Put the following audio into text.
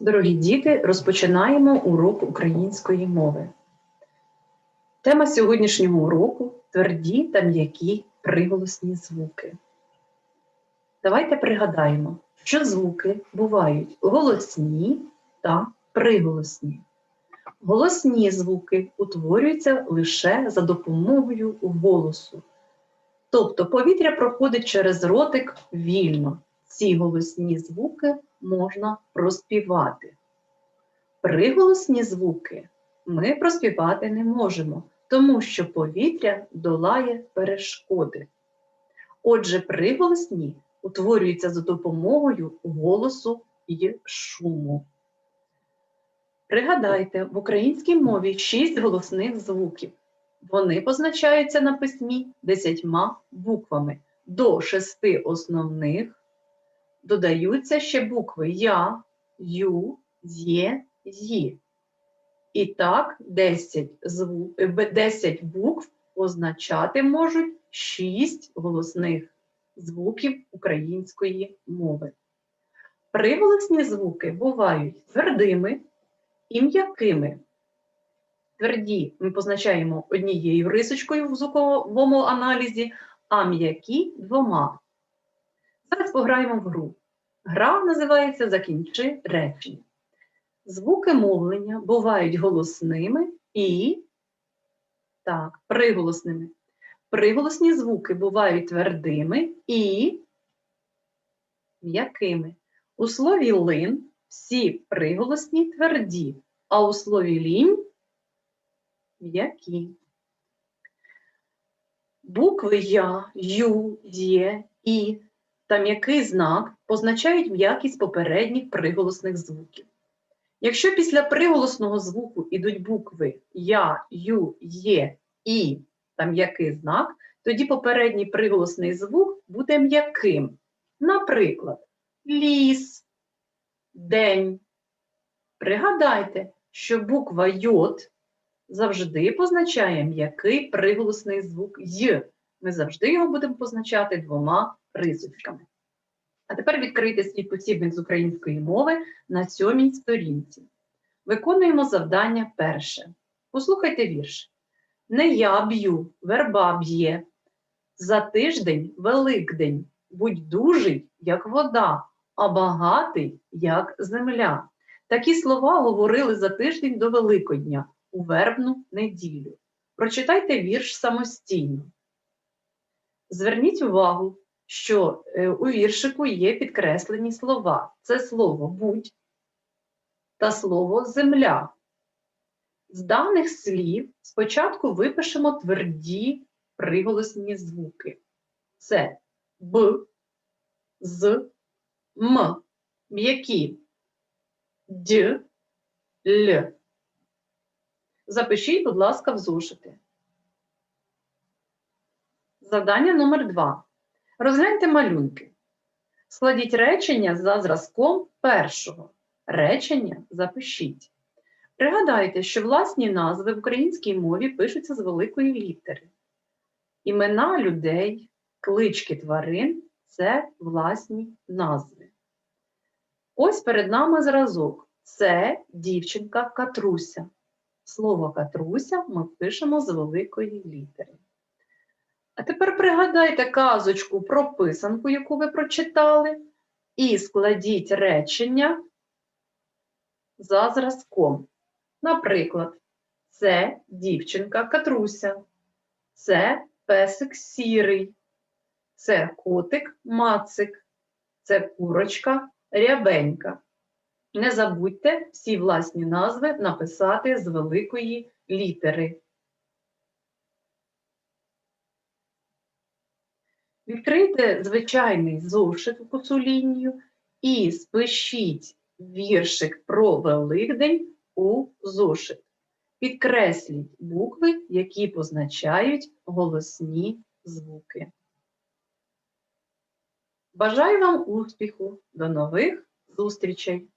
Дорогі діти, розпочинаємо урок української мови. Тема сьогоднішнього уроку тверді та м'які приголосні звуки. Давайте пригадаємо, що звуки бувають голосні та приголосні. Голосні звуки утворюються лише за допомогою голосу. Тобто повітря проходить через ротик вільно. Ці голосні звуки можна проспівати. Приголосні звуки ми проспівати не можемо, тому що повітря долає перешкоди. Отже, приголосні утворюються за допомогою голосу і шуму. Пригадайте, в українській мові шість голосних звуків. Вони позначаються на письмі десятьма буквами. До шести основних додаються ще букви Я, Ю, Є, Ї. І так 10, зву... е, 10 букв означати можуть 6 голосних звуків української мови. Приголосні звуки бувають твердими і м'якими. Тверді ми позначаємо однією рисочкою в звуковому аналізі, а м'які двома. Зараз пограємо в гру. Гра називається Закінчи речення. Звуки мовлення бувають голосними і так, приголосними. Приголосні звуки бувають твердими і м'якими. У слові лин всі приголосні тверді, а у слові лінь м'які. Букви Я, Ю, Є, І та м'який знак позначають м'якість попередніх приголосних звуків. Якщо після приголосного звуку йдуть букви Я, Ю, Є, І та м'який знак, тоді попередній приголосний звук буде м'яким. Наприклад, ліс, день. Пригадайте, що буква Йод завжди позначає м'який приголосний звук Й. Ми завжди його будемо позначати двома рисочками. А тепер відкрийте свій посібник з української мови на сьомій сторінці. Виконуємо завдання перше. Послухайте вірш. Не я б'ю, верба б'є. За тиждень Великдень. Будь дужий, як вода, а багатий, як земля. Такі слова говорили за тиждень до Великодня у вербну неділю. Прочитайте вірш самостійно. Зверніть увагу, що е, у віршику є підкреслені слова. Це слово будь та слово земля. З даних слів спочатку випишемо тверді приголосні звуки. Це б, з, м, м'які д, л. Запишіть, будь ласка, в зошити. Завдання номер два. Розгляньте малюнки. Складіть речення за зразком першого. Речення запишіть. Пригадайте, що власні назви в українській мові пишуться з великої літери. Імена людей, клички тварин це власні назви. Ось перед нами зразок. Це дівчинка Катруся. Слово Катруся ми пишемо з великої літери. А тепер пригадайте казочку про писанку, яку ви прочитали, і складіть речення за зразком. Наприклад, це дівчинка Катруся, це песик сірий, це котик мацик, це курочка рябенька. Не забудьте всі власні назви написати з великої літери. Відкрийте звичайний зошит у косу лінію і спишіть віршик про Великдень у зошит. Підкресліть букви, які позначають голосні звуки. Бажаю вам успіху! До нових зустрічей!